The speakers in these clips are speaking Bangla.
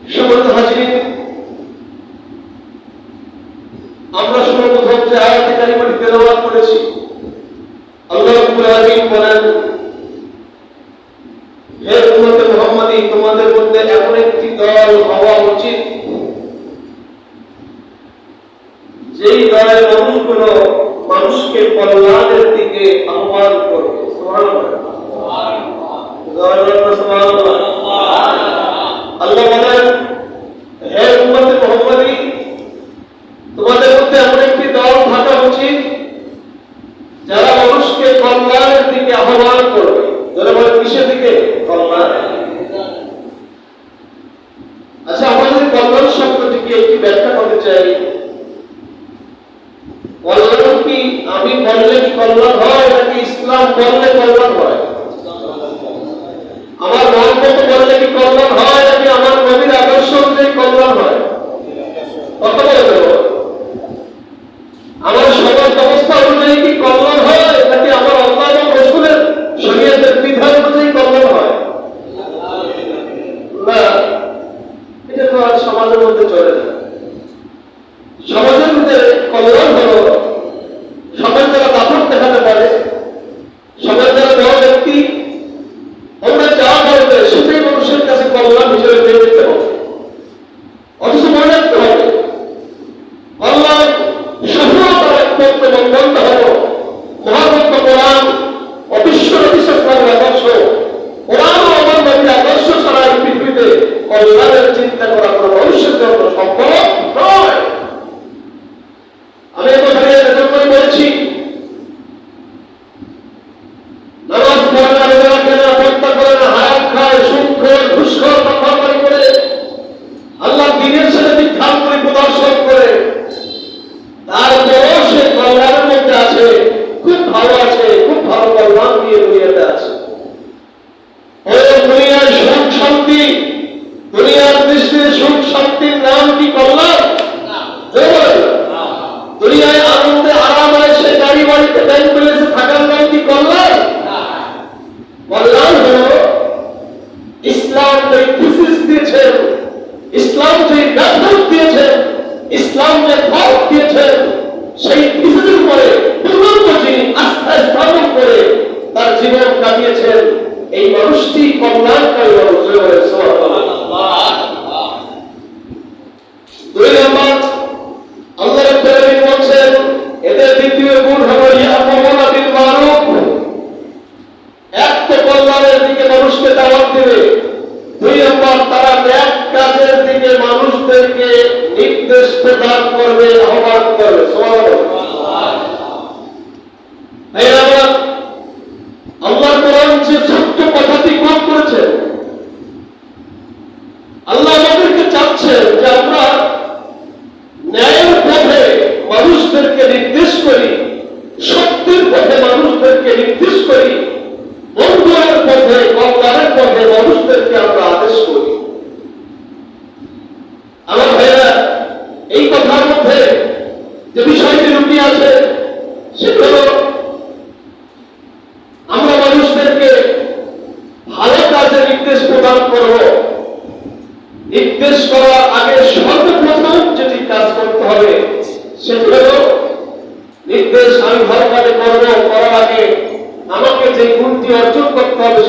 সমস্ত হাজির আমরা সর্বপ্রথম যে আয়াতে কারিমাটি তেলাওয়াত করেছি। আল্লাহ রাব্বুল আলামিন বলেন, হে উম্মতে মুহাম্মাদি, তোমাদের মধ্যে এমন একটি দল হওয়া উচিত, যেই দলের মানুষগুলো মানুষকে কল্যাণের দিকে আহ্বান করবে সুবহানাল্লাহ সুবহানাল্লাহ আল্লাহ বলেন হে উম্মতে মুহাম্মাদি তোমাদের মধ্যে এমন একটি দল থাকা উচিত যারা মানুষকে কল্যাণের দিকে আহ্বান করবে যারা বলে কিসের দিকে কল্যাণ আচ্ছা আমাদের কল্যাণ শব্দটিকে একটি ব্যাখ্যা করতে চাই কল্যাণ কি আমি বললে কি কল্যাণ হয় নাকি ইসলাম বললে কল্যাণ হয় আমার মন মতো বললে কি কল্যাণ হয় নাকি আমার নবীর আদর্শ অনুযায়ী কল্যাণ হয় কত বলে দেবো আমার সমাজ ব্যবস্থা অনুযায়ী কি কল্যাণ হয় নাকি আমার আল্লাহ এবং রসুলের শরীয়তের বিধান অনুযায়ী কল্যাণ হয় না এটা তো আর সমাজের মধ্যে চলে না সমাজের মধ্যে কল্যাণ হলো, সমাজ যারা দাপট দেখাতে পারে, সমাজ যারা বড় ব্যক্তি, আমরা যা বলবে সেটাই মানুষের কাছে কল্যাণ হিসেবে পেয়ে যেতে হবে। অথচ মনে রাখতে হবে, আল্লাহ সফলতার একমাত্র মঙ্গলটা হল মহাগ্রন্থ কোরআন অবিশ্ব অবিশ্বাসের আদর্শ কোরআন ও আমার নবীর আদর্শ ছাড়া এই পৃথিবীতে কল্যাণের চিন্তা করা কোনো মানুষের জন্য সম্ভব নয় আমি এই কথা এজন্যই বলেছি নামাজ পড়ে না রোজা রাখে না হত্যা করে না হায়াত খায় সুদ খায় ঘুষ খায় মাথামারি করে আল্লাহ দিনের সাথে বিখ্যাত করে প্রদর্শন করে তারপরও সে কল্যাণের মধ্যে আছে খুব ভালো আছে খুব ভালো কল্যাণ দিয়ে দুনিয়াতে আছে ওই দুনিয়ার সুখ শান্তি দুনিয়ার দৃষ্টিতে সুখ শান্তির নাম কি কল্যাণ জোরে বলেন। দুনিয়ায় আনন্দে আরাম সে গাড়ি বাড়িতে ব্যাংক ব্যালেন্সে থাকার নাম কি কল্যাণ কল্যাণ হলো ইসলাম যে থিসিস দিয়েছে ইসলাম যে রেফারেন্স দিয়েছে ইসলাম যে পথ দিয়েছে, সেই থিসিসের উপরে পূর্ণাঙ্গ যিনি আস্থা স্থাপন করে তার জীবন কাটিয়েছেন, এই মানুষটি কল্যাণকারী মানুষ জোরে বলেন, সুবহানাল্লাহ। দুই নম্বর আল্লাহ রাব্বুল আলামিন বলছেন এদের দ্বিতীয় গুণ হলো ইয়ামুরুনা বিল মারুফ এক তো কল্যাণের দিকে মানুষকে দাওয়াত দেবে দুই নম্বর তারা ন্যাক কাজের দিকে মানুষদেরকে নির্দেশ প্রদান করবে আহ্বান করবে সুবহানাল্লাহ। এই আমার আল্লাহ কোরআন যে ছোট্ট কথাটি কোট করেছে আল্লাহ আমাদেরকে চাচ্ছেন যে আমরা ন্যায়ের পথে মানুষদেরকে নির্দেশ করি সত্যের পথে মানুষদেরকে নির্দেশ করি পথে পথে মানুষদেরকে আমরা আদেশ করি। আমার এই কথার মধ্যে যে বিষয়টি লুকিয়ে আছে আমরা মানুষদেরকে ভালো কাজে নির্দেশ প্রদান করব। নির্দেশ করার আগে সর্বপ্রথম যেটি কাজ করতে হবে, সেটি হলো নির্দেশ আমি ভালো কাজে করব করার আগে আমাকে যে গুণটি অর্জন করতে হবে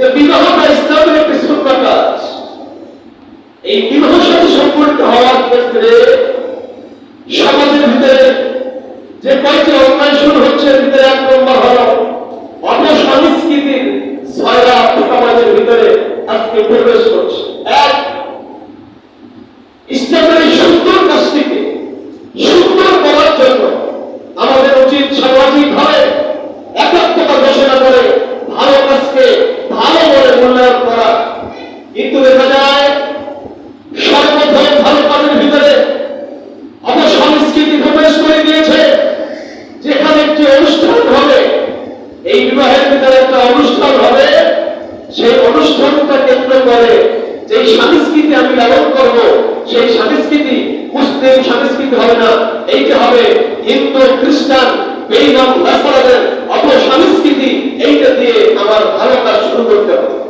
যে বিবাহটা ইসলামের একটি সুন্নাত কাজ এই বিবাহ সাথে সম্পর্কিত হওয়ার ক্ষেত্রে সমাজের ভিতরে যে কয়েকটি অন্যায় হচ্ছে ভিতরে এক নম্বর হল অপসংস্কৃতির ছয়রা সমাজের ভিতরে আজকে প্রবেশ করছে। এক, ইসলামের এই বিবাহের ভিতরে একটা অনুষ্ঠান হবে। সেই অনুষ্ঠানটা কেন্দ্র করে যে সংস্কৃতি আমি লালন করব, সেই সংস্কৃতি মুসলিম সংস্কৃতি হবে না। এইটা হবে হিন্দু, খ্রিস্টান বেইমাম নাসারাদের অপসংস্কৃতি। এইটা দিয়ে আমার ভালো কাজ শুরু করতে হবে।